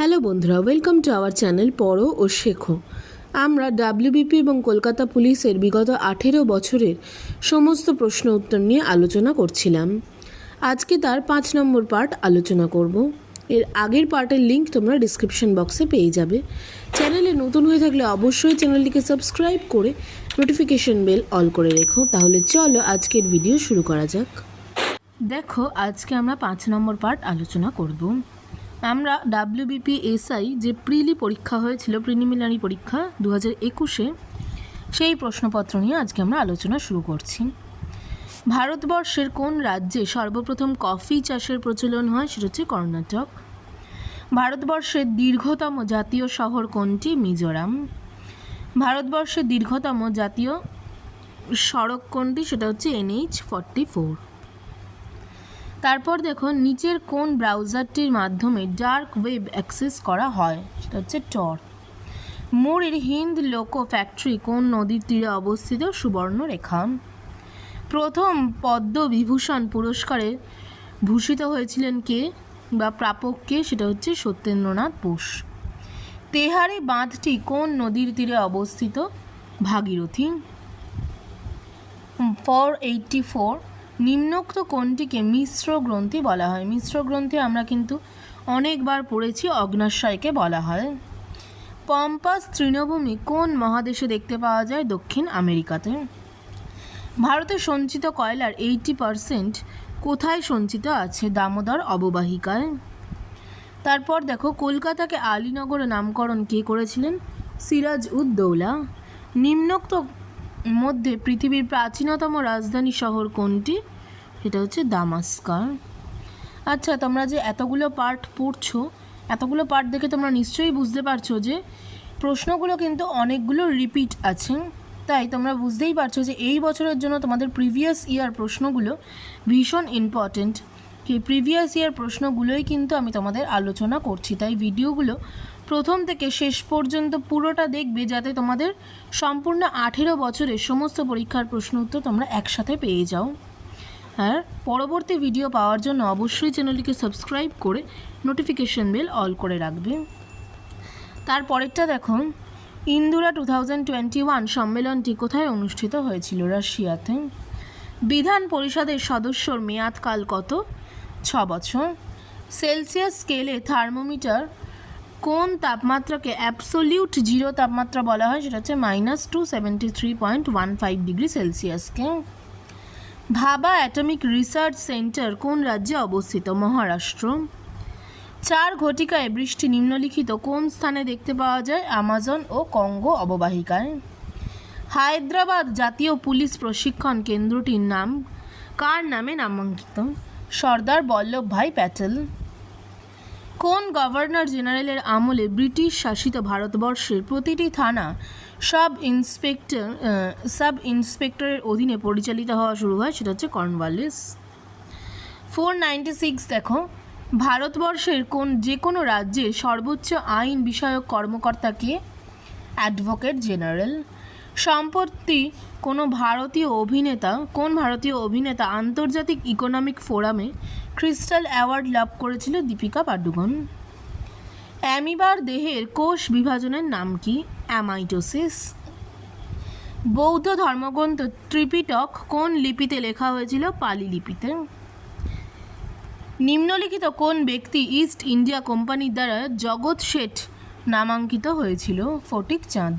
Hello বন্ধুরা welcome to our channel পড়ো ও শেখো। আমরা ডাব্লিউবিপি এবং কলকাতা পুলিশের বিগত আঠেরো বছরের সমস্ত প্রশ্ন উত্তর নিয়ে আলোচনা করছিলাম। আজকে তার পাঁচ নম্বর পার্ট আলোচনা করব। এর আগের পার্টের লিঙ্ক তোমরা ডিসক্রিপশন বক্সে পেয়ে যাবে। চ্যানেলে নতুন হয়ে থাকলে অবশ্যই চ্যানেলটিকে সাবস্ক্রাইব করে নোটিফিকেশন বেল অল করে রেখো। তাহলে চলো আজকের ভিডিও শুরু করা যাক। দেখো, আজকে আমরা পাঁচ নম্বর পার্ট আলোচনা করব। আমরা ডাব্লিউবিপি এসআই যে প্রিলি পরীক্ষা হয়েছিল, প্রিলিমিনারি পরীক্ষা দু হাজার একুশে, সেই প্রশ্নপত্র নিয়ে আজকে আমরা আলোচনা শুরু করছি। ভারতবর্ষের কোন রাজ্যে সর্বপ্রথম কফি চাষের প্রচলন হয় সেটা হচ্ছে কর্ণাটক। ভারতবর্ষের দীর্ঘতম জাতীয় শহর কোনটি? মিজোরাম। ভারতবর্ষের দীর্ঘতম জাতীয় সড়ক কোনটি? সেটা হচ্ছে এনএইচ ফর্টি ফোর তারপর দেখো নিচের কোন ব্রাউজারটির মাধ্যমে ডার্ক ওয়েব অ্যাক্সেস করা হয়, সেটা হচ্ছে টর মুড়ির হিন্দ লোকো ফ্যাক্টরি কোন নদীর তীরে অবস্থিত? সুবর্ণরেখা। প্রথম পদ্মবিভূষণ পুরস্কারে ভূষিত হয়েছিলেন কে বা প্রাপক কে? সেটা হচ্ছে সত্যেন্দ্রনাথ বোস। তেহারি বাঁধটি কোন নদীর তীরে অবস্থিত? ভাগীরথী। ফর এইটটি ফোর নিম্নোক্ত কোনটিকে মিশ্র গ্রন্থি বলা হয়। মিশ্র গ্রন্থি আমরা কিন্তু অনেকবার পড়েছি অগ্নাশয়কে বলা হয়। পম্পাস তৃণভূমি কোন মহাদেশে দেখতে পাওয়া যায়? দক্ষিণ আমেরিকাতে। ভারতে সঞ্চিত কয়লার এইটি পারসেন্ট কোথায় সঞ্চিত আছে? দামোদর অববাহিকায়। তারপর দেখো, কলকাতাকে আলীনগরে নামকরণ কে করেছিলেন? সিরাজ উদ দৌলা নিম্নোক্ত মধ্যে পৃথিবীর প্রাচীনতম রাজধানী শহর কোনটি? সেটা হচ্ছে দামাস্কার। আচ্ছা তোমরা যে এতগুলো পার্ট পড়ছো, এতগুলো পার্ট দেখে তোমরা নিশ্চয়ই বুঝতে পারছ যে প্রশ্নগুলো কিন্তু অনেকগুলো রিপিট আছে। তাই তোমরা বুঝতেই পারছ যে এই বছরের জন্য তোমাদের প্রিভিয়াস ইয়ার প্রশ্নগুলো ভীষণ ইম্পর্টেন্ট সেই প্রিভিয়াস ইয়ার প্রশ্নগুলোই কিন্তু আমি তোমাদের আলোচনা করছি। তাই ভিডিওগুলো প্রথম থেকে শেষ পর্যন্ত পুরোটা দেখবে যাতে তোমাদের সম্পূর্ণ আঠেরো বছরের সমস্ত পরীক্ষার প্রশ্ন উত্তর তোমরা একসাথে পেয়ে যাও। আর পরবর্তী ভিডিও পাওয়ার জন্য অবশ্যই চ্যানেলটিকে সাবস্ক্রাইব করে নোটিফিকেশন বেল অল করে রাখবে। তারপরেরটা দেখো, ইন্দুরা টু থাউজেন্ড টোয়েন্টি ওয়ান সম্মেলনটি কোথায় অনুষ্ঠিত হয়েছিল রাশিয়াতে? বিধান পরিষদের সদস্যর মেয়াদকাল কত? ছ বছর। সেলসিয়াস স্কেলে থার্মোমিটার কোন তাপমাত্রাকে অ্যাবসোলিউট জিরো তাপমাত্রা বলা হয়, সেটা হচ্ছে minus two seventy three point one five degree সেলসিয়াসকে Bhabha atomic research centre কোন রাজ্যে অবস্থিত? মহারাষ্ট্র। চার ঘটিকায় বৃষ্টি নিম্নলিখিত, কোন স্থানে দেখতে পাওয়া যায়? আমাজন ও কঙ্গো অববাহিকায়। হায়দ্রাবাদ জাতীয় পুলিশ প্রশিক্ষণ কেন্দ্রটির নাম, কার নামে নামাঙ্কিত? সর্দার বল্লভভাই প্যাটেল। কোন গভর্নর জেনারেলের আমলে ব্রিটিশ শাসিত ভারতবর্ষের প্রতিটি থানা সাব ইন্সপেক্টর সাব ইন্সপেক্টরের অধীনে পরিচালিত হওয়া শুরু হয়, সেটা হচ্ছে কর্নওয়ালিস। ফোর সিক্স, দেখো, ভারতবর্ষের কোন যে কোনো রাজ্যে সর্বোচ্চ আইন বিষয়ক কর্মকর্তাকে অ্যাডভোকেট জেনারেল সম্প্রতি কোনো ভারতীয় অভিনেতা, কোন ভারতীয় অভিনেতা আন্তর্জাতিক ইকোনমিক ফোরামে ক্রিস্টাল অ্যাওয়ার্ড লাভ করেছিল দীপিকা পাডুকোন? অ্যামিবার দেহের কোষ বিভাজনের নাম কি? অ্যামাইটোসিস। বৌদ্ধ ধর্মগ্রন্থ ত্রিপিটক কোন লিপিতে লেখা হয়েছিল পালি লিপিতে? নিম্নলিখিত কোন ব্যক্তি ইস্ট ইন্ডিয়া কোম্পানির দ্বারা জগৎ শেঠ নামাঙ্কিত হয়েছিল? ফটিক চাঁদ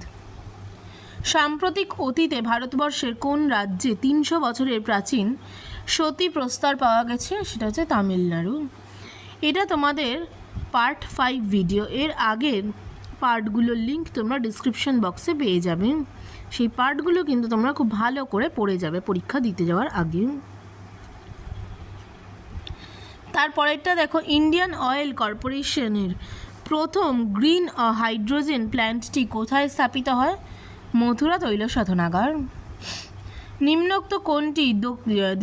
সাম্প্রতিক অতীতে ভারতবর্ষের কোন রাজ্যে তিনশো বছরের প্রাচীন সতী প্রস্তর পাওয়া গেছে, সেটা হচ্ছে তামিলনাড়ু। এটা তোমাদের পার্ট ফাইভ ভিডিও এর আগের পার্টগুলোর লিঙ্ক তোমরা ডিসক্রিপশন বক্সে পেয়ে যাবে। সেই পার্টগুলো কিন্তু তোমরা খুব ভালো করে পড়ে যাবে পরীক্ষা দিতে যাওয়ার আগে। তারপরেরটা দেখো ইন্ডিয়ান অয়েল কর্পোরেশনের প্রথম গ্রিন হাইড্রোজেন প্ল্যান্টটি কোথায় স্থাপিত হয়? মথুরা তৈল শোধনাগার নিম্নোক্ত কোনটি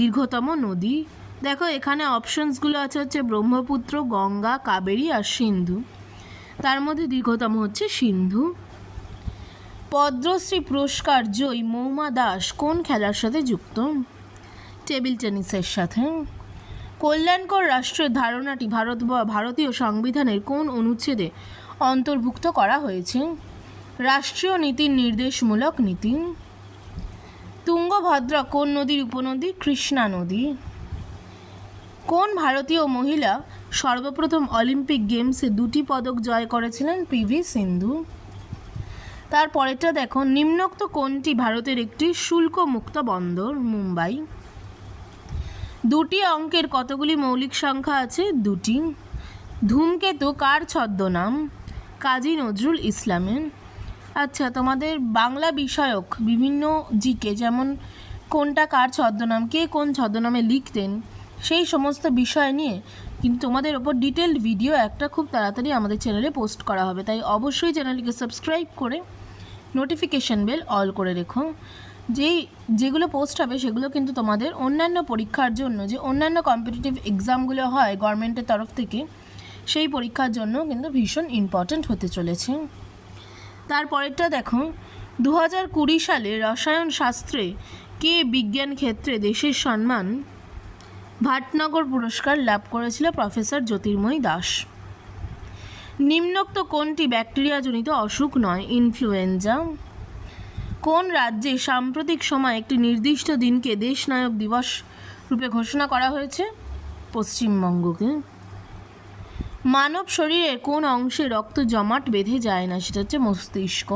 দীর্ঘতম নদী? দেখো, এখানে অপশনসগুলো আছে হচ্ছে ব্রহ্মপুত্র, গঙ্গা, কাবেরী আর সিন্ধু। তার মধ্যে দীর্ঘতম হচ্ছে সিন্ধু। পদ্মশ্রী পুরস্কার জয়ী মৌমা দাস কোন খেলার সাথে যুক্ত? টেবিল টেনিসের সাথে। কল্যাণকর রাষ্ট্রের ধারণাটি ভারত ভারতীয় সংবিধানের কোন অনুচ্ছেদে অন্তর্ভুক্ত করা হয়েছে? রাষ্ট্রীয় নীতির নির্দেশমূলক নীতি। তুঙ্গভদ্রা কোন নদীর উপনদী? কৃষ্ণা নদী। কোন ভারতীয় মহিলা সর্বপ্রথম অলিম্পিক গেমসে দুটি পদক জয় করেছিলেন পিভি সিন্ধু? তারপরেরটা দেখো, নিম্নোক্ত কোনটি ভারতের একটি শুল্কমুক্ত বন্দর? মুম্বাই। দুটি অঙ্কের কতগুলি মৌলিক সংখ্যা আছে? দুটি। ধূমকেতু কার ছদ্মনাম? কাজী নজরুল ইসলামের। আচ্ছা তোমাদের বাংলা বিষয়ক বিভিন্ন জিকে, যেমন কোনটা কার ছদ্মনাম, কে কোন ছদ্মনামে লিখতেন, সেই সমস্ত বিষয় নিয়ে কিন্তু তোমাদের ওপর ডিটেলড ভিডিও একটা খুব তাড়াতাড়ি আমাদের চ্যানেলে পোস্ট করা হবে। তাই অবশ্যই চ্যানেলটিকে সাবস্ক্রাইব করে নোটিফিকেশন বেল অল করে রেখো। যেই, যেগুলো পোস্ট হবে সেগুলো কিন্তু তোমাদের অন্যান্য পরীক্ষার জন্য, যে অন্যান্য কম্পিটিটিভ এক্সামগুলো হয় গভর্নমেন্টের তরফ থেকে, সেই পরীক্ষার জন্য কিন্তু ভীষণ ইম্পর্ট্যান্ট হতে চলেছে। তারপরেরটা দেখো। দু হাজার কুড়ি সালে রসায়ন শাস্ত্রে কে বিজ্ঞান ক্ষেত্রে দেশের সম্মান ভাটনগর পুরস্কার লাভ করেছিল প্রফেসর জ্যোতির্ময় দাস। নিম্নোক্ত কোনটি ব্যাকটেরিয়াজনিত অসুখ নয়? ইনফ্লুয়েঞ্জা। কোন রাজ্যে সাম্প্রতিক সময় একটি নির্দিষ্ট দিনকে দেশনায়ক দিবস রূপে ঘোষণা করা হয়েছে? পশ্চিমবঙ্গকে। মানব শরীরের কোন অংশে রক্ত জমাট বেঁধে যায় না, সেটা হচ্ছে মস্তিষ্ক।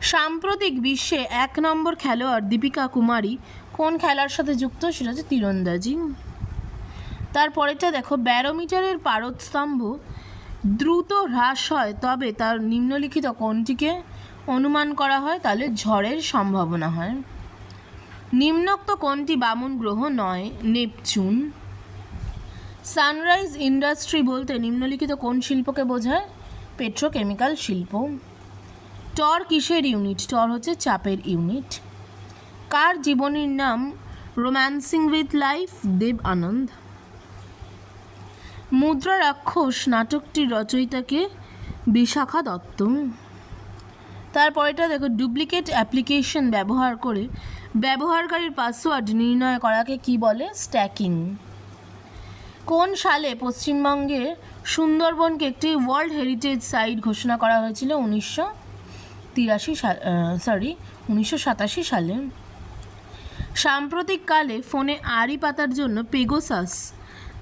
সাম্প্রতিক বিশ্বে এক নম্বর খেলোয়াড় দীপিকা কুমারী কোন খেলার সাথে যুক্ত, সেটা হচ্ছে তীরন্দাজি। তারপরেটা দেখো, ব্যারোমিটারের পারদস্তম্ভ দ্রুত হ্রাস হয়, তবে তার নিম্নলিখিত কোনটিকে অনুমান করা হয়, তাহলে ঝড়ের সম্ভাবনা হয়। নিম্নোক্ত কোনটি বামন গ্রহ নয়, নেপচুন। সানরাইজ ইন্ডাস্ট্রি বলতে নিম্নলিখিত কোন শিল্পকে বোঝায়? পেট্রোকেমিক্যাল শিল্প। টর কিসের ইউনিট? টর হচ্ছে চাপের ইউনিট। কার জীবনীর নাম রোম্যান্সিং উইথ লাইফ? দেব আনন্দ। মুদ্রা রাক্ষস নাটকটির রচয়িতাকে বিশাখা দত্ত। তারপরেটা দেখো, ডুপ্লিকেট অ্যাপ্লিকেশন ব্যবহার করে ব্যবহারকারীর পাসওয়ার্ড নির্ণয় করাকে কি বলে? স্ট্যাকিং। কোন সালে পশ্চিমবঙ্গে সুন্দরবনকে একটি ওয়ার্ল্ড হেরিটেজ সাইট ঘোষণা করা হয়েছিল? উনিশশো তিরাশি সাল সরি উনিশশো সাতাশি সালে। সাম্প্রতিককালে ফোনে আড়ি পাতার জন্য পেগোসাস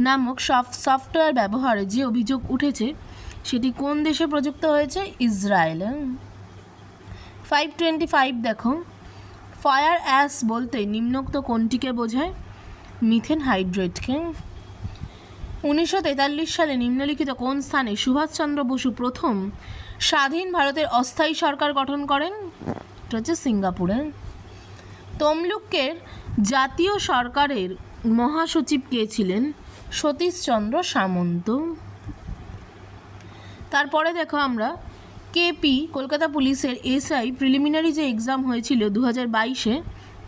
নামক সফটওয়্যার ব্যবহারে যে অভিযোগ উঠেছে, সেটি কোন দেশে প্রযুক্ত হয়েছে? ইসরায়েলে। ফাইভ টোয়েন্টি ফাইভ দেখো। ফায়ার অ্যাস বলতে নিম্নোক্ত কোনটিকে বোঝায়? মিথেন হাইড্রেটকে। উনিশশো তেতাল্লিশ সালে নিম্নলিখিত কোন স্থানে সুভাষচন্দ্র বসু প্রথম স্বাধীন ভারতের অস্থায়ী সরকার গঠন করেন? হচ্ছে সিঙ্গাপুরে তমলুকের জাতীয় সরকারের মহাসচিব কে ছিলেন? সতীশচন্দ্র সামন্ত। তারপরে দেখো আমরা কেপি কলকাতা পুলিশের এসআই, প্রিলিমিনারি যে এক্সাম হয়েছিল দু বাইশে,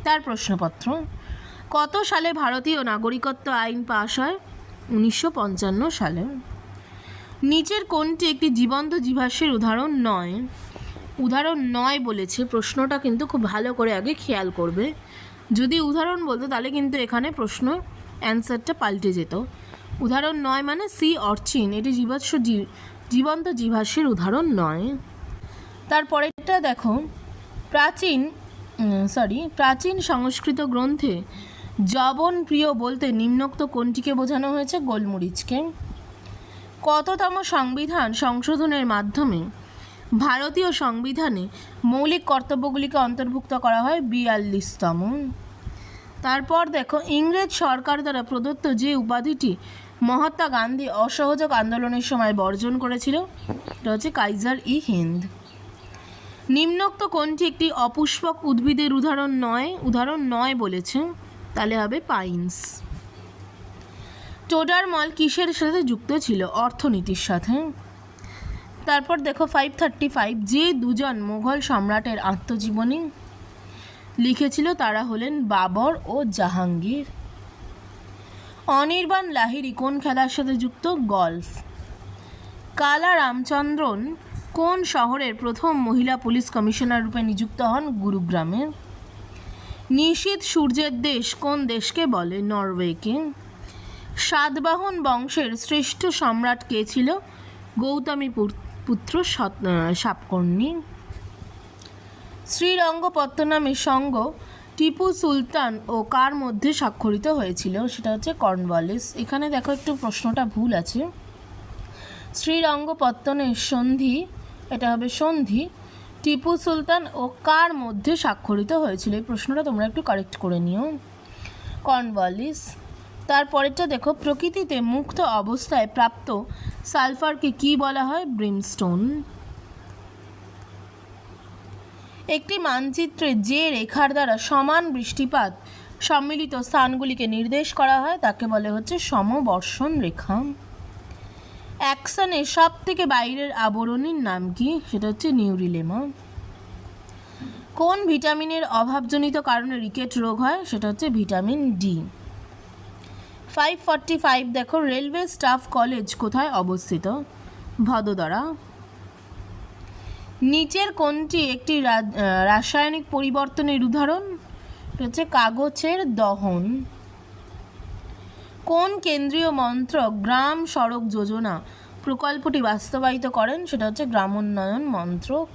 তার প্রশ্নপত্র। কত সালে ভারতীয় নাগরিকত্ব আইন পাশ হয়? উনিশশো পঞ্চান্ন সালে। নিচের কোনটি একটি জীবন্ত জীবাশ্মের উদাহরণ নয়। উদাহরণ নয় বলেছে, প্রশ্নটা কিন্তু খুব ভালো করে আগে খেয়াল করবে। যদি উদাহরণ বলতো, তাহলে কিন্তু এখানে প্রশ্ন অ্যান্সারটা পাল্টে যেত। উদাহরণ নয় মানে সি অর্চিন, এটি জীবাশ্ম জীবন্ত জীবাশ্মের উদাহরণ নয়। তারপরেরটা দেখো। প্রাচীন সরি প্রাচীন সংস্কৃত গ্রন্থে জবন প্রিয় বলতে নিম্নোক্ত কোনটিকে বোঝানো হয়েছে? গোলমরিচকে। কততম সংবিধান সংশোধনের মাধ্যমে ভারতীয় সংবিধানে মৌলিক কর্তব্যগুলিকে অন্তর্ভুক্ত করা হয়? বিয়াল্লিশতম। তারপর দেখো, ইংরেজ সরকার দ্বারা প্রদত্ত যে উপাধিটি মহাত্মা গান্ধী অসহযোগ আন্দোলনের সময় বর্জন করেছিল, এটা হচ্ছে কাইজার ই হিন্দ। নিম্নোক্ত কোনটি একটি অপুষ্পক উদ্ভিদের উদাহরণ নয়? উদাহরণ নয় বলেছে। তাহলে হবে পাইন্স। টোডার মল কিসের সাথে যুক্ত ছিল? অর্থনীতির সাথে। তারপর দেখো ফাইভ থার্টি ফাইভ যে দুজন মোগল সম্রাটের আত্মজীবনী লিখেছিল তারা হলেন বাবর ও জাহাঙ্গীর। অনির্বাণ লাহিড়ী কোন খেলার সাথে যুক্ত? গলফ। কালা রামচন্দ্রন কোন শহরের প্রথম মহিলা পুলিশ কমিশনার রূপে নিযুক্ত হন? গুরুগ্রামে নিশীত সূর্যের দেশ কোন দেশকে বলে? নরওয়েকে সাতবাহন বংশের শ্রেষ্ঠ সম্রাট কে ছিল? গৌতমী পুত্র সাপকর্ণী। শ্রীরঙ্গপত্তনামের সঙ্গ টিপু সুলতান ও কার মধ্যে স্বাক্ষরিত হয়েছিল? সেটা হচ্ছে কর্নওয়ালিস। এখানে দেখো একটু প্রশ্নটা ভুল আছে। শ্রীরঙ্গপত্তনের সন্ধি, এটা হবে সন্ধি। টিপু সুলতান ও কার মধ্যে স্বাক্ষরিত হয়েছিল? এই প্রশ্নটা তোমরা একটু কারেক্ট করে নিও। কর্নওয়ালিস তারপরেরটা দেখো, প্রকৃতিতে মুক্ত অবস্থায় প্রাপ্ত সালফারকে কি বলা হয়? ব্রিমস্টোন। একটি মানচিত্রে যে রেখার দ্বারা সমান বৃষ্টিপাত সম্মিলিত স্থানগুলিকে নির্দেশ করা হয়, তাকে বলে হচ্ছে সমবর্ষণ রেখা। অ্যাকশনের সব থেকে বাইরের আবরণীর নাম কি? সেটা হচ্ছে নিউরিলেমা। কোন ভিটামিনের অভাবজনিত কারণে রিকেট রোগ হয়? সেটা হচ্ছে vitamin D. Five forty five দেখো, রেলওয়ে স্টাফ কলেজ কোথায় অবস্থিত? ভদোদরা। নিচের কোনটি একটি রাসায়নিক পরিবর্তনের উদাহরণ? হচ্ছে কাগজের দহন। কোন কেন্দ্রীয় মন্ত্রক গ্রাম সড়ক যোজনা প্রকল্পটি বাস্তবায়িত করেন? সেটা হচ্ছে গ্রামোন্নয়ন মন্ত্রক।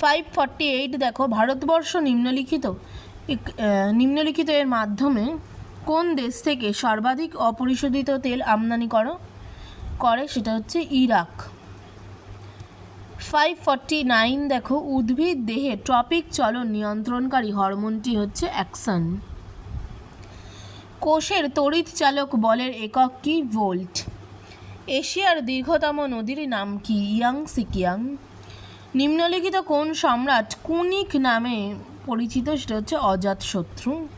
ফাইভ ফর্টি এইট দেখো, ভারতবর্ষ নিম্নলিখিত নিম্নলিখিত এর মাধ্যমে কোন দেশ থেকে সর্বাধিক অপরিশোধিত তেল আমদানি করো, করে? সেটা হচ্ছে ইরাক। ফাইভ ফর্টি নাইন দেখো, উদ্ভিদ দেহে ট্রপিক চলন নিয়ন্ত্রণকারী হরমোনটি হচ্ছে অ্যাকশন কোষের তড়িৎ চালক বলের একক কি? ভোল্ট। এশিয়ার দীর্ঘতম নদীর নাম কি? Yang Tsekiang. নিম্নলিখিত কোন সম্রাট কুনিক নামে পরিচিত? সেটা হচ্ছে অজাতশত্রু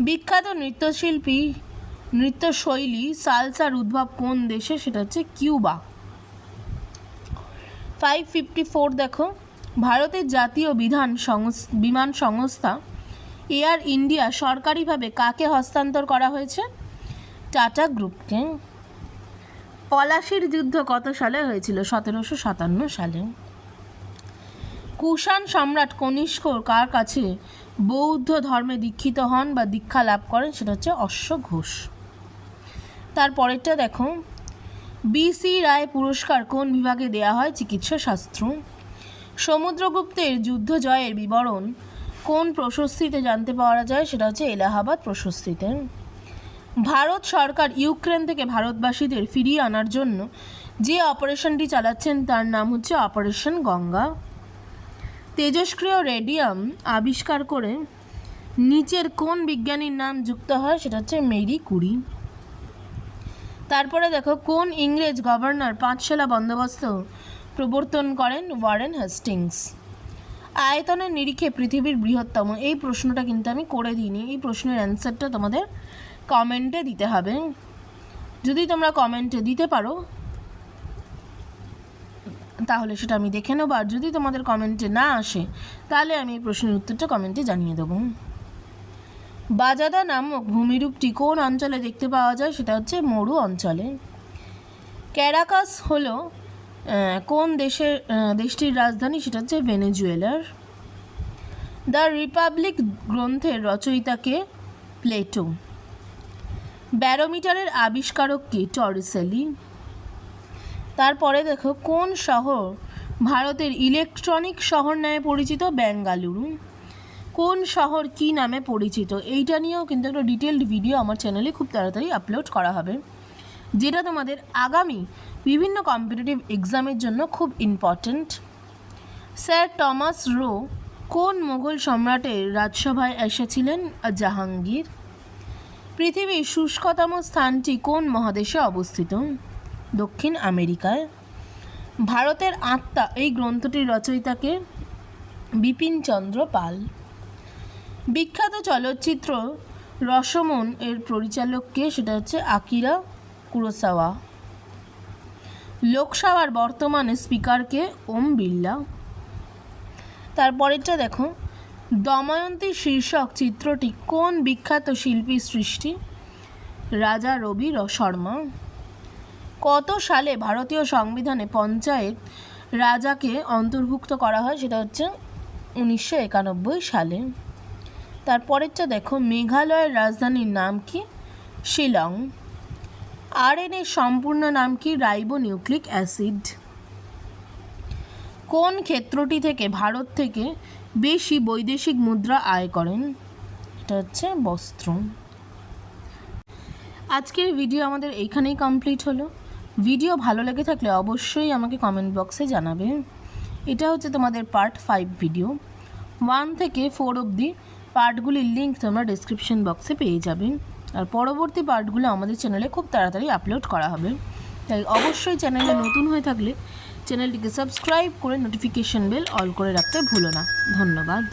বিখ্যাত নৃত্যশিল্পী, নৃত্যশৈলী সালসার উদ্ভব কোন দেশে? সেটা হচ্ছে কিউবা। ফাইভ ফিফটি ফোর দেখো। ভারতের জাতীয় বিধান সংস- বিমান সংস্থা এয়ার ইন্ডিয়া সরকারিভাবে কাকে হস্তান্তর করা হয়েছে? টাটা গ্রুপকে পলাশির যুদ্ধ কত সালে হয়েছিল? সতেরোশো সাতান্ন সালে। কুষাণ সম্রাট কনিষ্ক কার কাছে বৌদ্ধ ধর্মে দীক্ষিত হন বা দীক্ষা লাভ করেন? সেটা হচ্ছে অশ্ব ঘোষ। তারপরেরটা দেখো। বিসি রায় পুরস্কার কোন বিভাগে দেয়া হয়? চিকিৎসা শাস্ত্র। সমুদ্রগুপ্তের যুদ্ধ জয়ের বিবরণ। কোন প্রশস্তিতে জানতে পাওয়া যায় সেটা হচ্ছে এলাহাবাদ প্রশস্তিতে। ভারত সরকার ইউক্রেন থেকে ভারতবাসীদের ফিরিয়ে আনার জন্য যে অপারেশনটি চালাচ্ছেন তার নাম হচ্ছে অপারেশন গঙ্গা। তেজস্ক্রিয় রেডিয়াম আবিষ্কার করে নিচের কোন বিজ্ঞানীর নাম যুক্ত হয় সেটা হচ্ছে মেরি কুরি। তারপরে দেখো, কোন ইংরেজ গভর্নর পাঁচশালা বন্দোবস্ত প্রবর্তন করেন ওয়ারেন হেস্টিংস? আয়তনের নিরিখে পৃথিবীর বৃহত্তম। এই প্রশ্নটা কিন্তু আমি করে দিইনি। এই প্রশ্নের অ্যান্সারটা তোমাদের কমেন্টে দিতে হবে। যদি তোমরা কমেন্টে দিতে পারো, তাহলে সেটা আমি দেখে নেব। আর যদি তোমাদের কমেন্টে না আসে, তাহলে আমি এই প্রশ্নের উত্তরটা কমেন্টে জানিয়ে দেবো। বাজাদা নামক ভূমিরূপটি কোন অঞ্চলে দেখতে পাওয়া যায়? সেটা হচ্ছে মরু অঞ্চলে। ক্যারাকাস হলো কোন দেশের দেশটির রাজধানী? সেটা হচ্ছে ভেনেজুয়েলার। দ্য রিপাবলিক গ্রন্থের রচয়িতাকে প্লেটো। ব্যারোমিটারের আবিষ্কারক কি? টরিসেলি। তারপরে দেখো, কোন শহর ভারতের ইলেকট্রনিক শহর নামে পরিচিত? বেঙ্গালুরু। কোন শহর কি নামে পরিচিত? এইটা নিয়েও কিন্তু একটা ডিটেলড ভিডিও আমার চ্যানেলে খুব তাড়াতাড়ি আপলোড করা হবে। যেটা তোমাদের আগামী বিভিন্ন কম্পিটিটিভ এক্সামের জন্য খুব ইম্পর্ট্যান্ট স্যার টমাস রো কোন মোগল সম্রাটের রাজসভায় এসেছিলেন? জাহাঙ্গীর। পৃথিবীর শুষ্কতম স্থানটি কোন মহাদেশে অবস্থিত? দক্ষিণ আমেরিকায়। ভারতের আত্মা এই গ্রন্থটির রচয়িতাকে বিপিনচন্দ্র পাল। বিখ্যাত চলচ্চিত্র রসমন এর পরিচালককে সেটা হচ্ছে আকিরা। কুরোসাওয়া। লোকসভার বর্তমানে স্পিকারকে ওম বিড়লা। তারপরেরটা দেখো, দময়ন্তী শীর্ষক চিত্রটি কোন বিখ্যাত শিল্পীর সৃষ্টি? রাজা রবি শর্মা। কত সালে ভারতীয় সংবিধানে পঞ্চায়েত রাজাকে অন্তর্ভুক্ত করা হয় সেটা হচ্ছে উনিশশো একানব্বই সালে। তারপরেরটা দেখো, মেঘালয়ের রাজধানীর নাম কি? শিলং। আরএনএ সম্পূর্ণ নাম কি? Ribonucleic acid. কোন ক্ষেত্রটি থেকে ভারত থেকে বেশি বৈদেশিক মুদ্রা আয় করেন? এটা হচ্ছে বস্ত্র। আজকের ভিডিও আমাদের এইখানেই কমপ্লিট হলো। ভিডিও ভালো লেগে থাকলে অবশ্যই আমাকে কমেন্ট বক্সে জানাবে। এটা হচ্ছে তোমাদের পার্ট ফাইভ ভিডিও। ওয়ান থেকে ফোর অবধি পার্টগুলির লিঙ্ক তোমরা ডিসক্রিপশন বক্সে পেয়ে যাবে। আর পরবর্তী পার্টগুলো আমাদের চ্যানেলে খুব তাড়াতাড়ি আপলোড করা হবে। তাই অবশ্যই চ্যানেলে নতুন হয়ে থাকলে চ্যানেলটিকে সাবস্ক্রাইব করে নোটিফিকেশন বেল অল করে রাখতে ভুলো না। ধন্যবাদ।